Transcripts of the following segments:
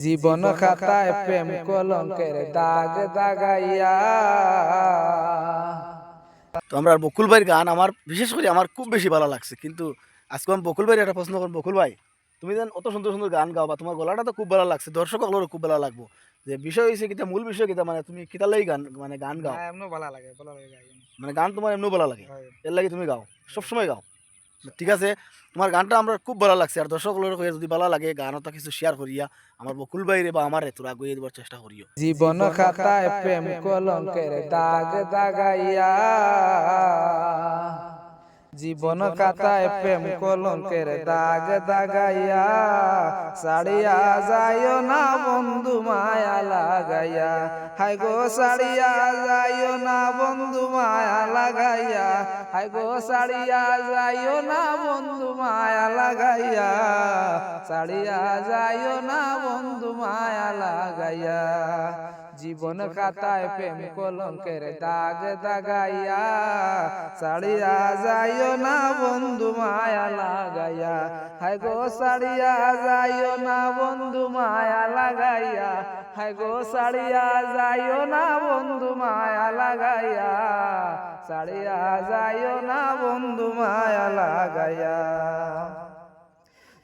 জীবন খাতায় প্রেম কলঙ্কের দাগ দাগাইয়া। তো আমরা বকুল ভাইয়ের গান আমার বিশেষ করে আমার খুব বেশি ভালো লাগছে কিন্তু আজকে আমি বকুল ভাইয়ের একটা প্রশ্ন করব। বকুল ভাই তুমি যেন অত সুন্দর সুন্দর গান গাও বা তোমার গলাটা তো খুব ভালো লাগছে দর্শক সকলেরও খুব ভালো লাগবো। যে বিষয় হয়েছে কিতা মূল বিষয় কিতা মানে তুমি কিতালাই গান মানে গান গাও? এমন ভালো লাগে ভালো লাগে মানে গান তোমার এমনিও ভালো লাগে? হয়। এর লাগে তুমি গাও সবসময় গাও? ঠিক আছে? তোমার গানটা আমরা খুব ভালো লাগছে। আর দর্শক লোকের হয়ে যদি ভালো লাগে গানটা কিছু শেয়ার করিয়া আমার বকুল বাইরে বা আমার তোরা গিয়ে দেওয়ার চেষ্টা করিও। জীবন খাতায় প্রেম কলঙ্কের দাগ দাগাইয়া জীবন খাতায় প্রেম কলঙ্কের দাগ দাগাইয়া সাড়িয়া যাইও না বন্ধু মায়া লাগাইয়া। হাই গো সাড়িয়া যাইও না বন্ধু মায়া লাগাইয়া। হাই গো সাড়িয়া যাইও না বন্ধু মায়া লাগাইয়া। সাড়িয়া যাইও না বন্ধু মায়া লাগাইয়া। জীবন খাতায় প্রেম কলঙ্কের দাগ দাগাইয়া সাড়িয়া যাইও না বন্ধু মায়া লাগাইয়া। হাই গো সাড়িয়া যাইও না বন্ধু মায়া লাগাইয়া। হাই গো সাড়িয়া যাইও না বন্ধু মায়া লাগাইয়া। সাড়িয়া যাইও না বন্ধু মায়া লাগাইয়া।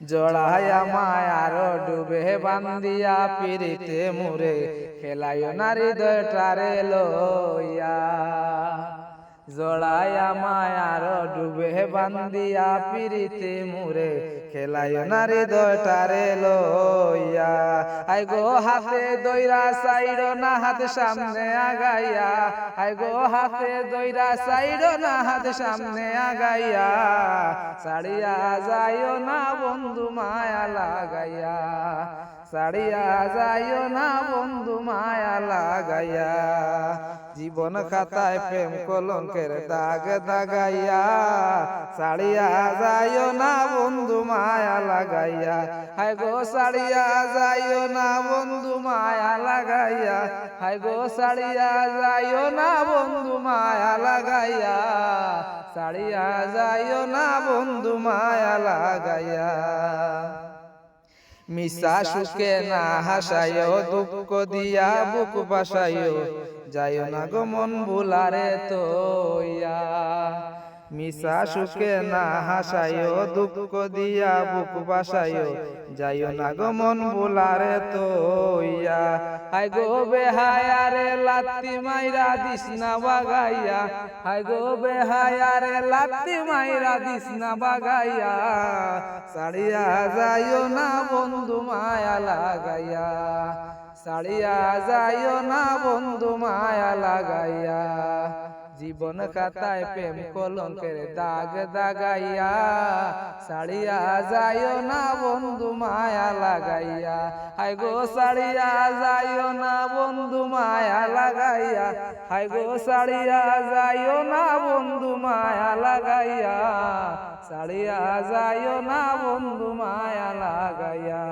জড়াইয়া মায়ার ডুবে বান্দিয়া পিরিতে মুরে খেলাইও নারী দয়টারে লইয়া। জড়াইয়া মায়ার ডুবে বান্দিয়া পিরিতে মুরে খেলাইও নারী দয়টারে লইয়া। আই গো হাতে দইরা সাইড না হাত সামনে আগাইয়া। আই গো হাতে দইরা সাইড না হাত সামনে আগাইয়া। সাড়িয়া যাইও না বন্ধু মায়া লাগাইয়া। সাড়িয়া যাইও না বন্ধু মায়া লাগাইয়া। জীবন খাতায় প্রেম কলঙ্কের দাগ দাগাইয়া সাড়িয়া যাইও না বন্ধু মায়া লাগাইয়া। হাই গো সাড়িয়া যাইও না বন্ধু মায়া লাগাইয়া। হাই গো সাড়িয়া যাইও না বন্ধু মায়া লাগাইয়া। সাড়িয়া যাইও না বন্ধু মায়া লাগাইয়া। মিশা সুখে না হাসায়ও দুঃখ দিয়া বুক বাসায়ও যাইও না গো মন ভুলারে তোয়া মিশা সুখে না হাসায়ও দুঃখ দিয়া বুক বাসায়ও যাইও না গো মন ভুলারে তোয়া হাই গো বেহায়ারে লাত্তি মাইরা দিস না বাগাইয়া। হাই গো বেহায়ারে লাত্তি মাইরা দিস না বাগাইয়া। সাড়িয়া যাইও না বন্ধু মায়া লাগাইয়া। সাড়িয়া যাইও না বন্ধু মায়া লাগাইয়া। জীবন খাতায় প্রেম কলঙ্কের দাগ দাগাইয়া। সাড়িয়া যাইও না বন্ধু মায়া লাগাইয়া। হাই গো সাড়িয়া যাইও না বন্ধু মায়া লাগাইয়া। হাই গো সাড়িয়া যাইও না বন্ধু মায়া লাগাইয়া। সাড়িয়া যাইও না বন্ধু মায়া লাগাইয়া।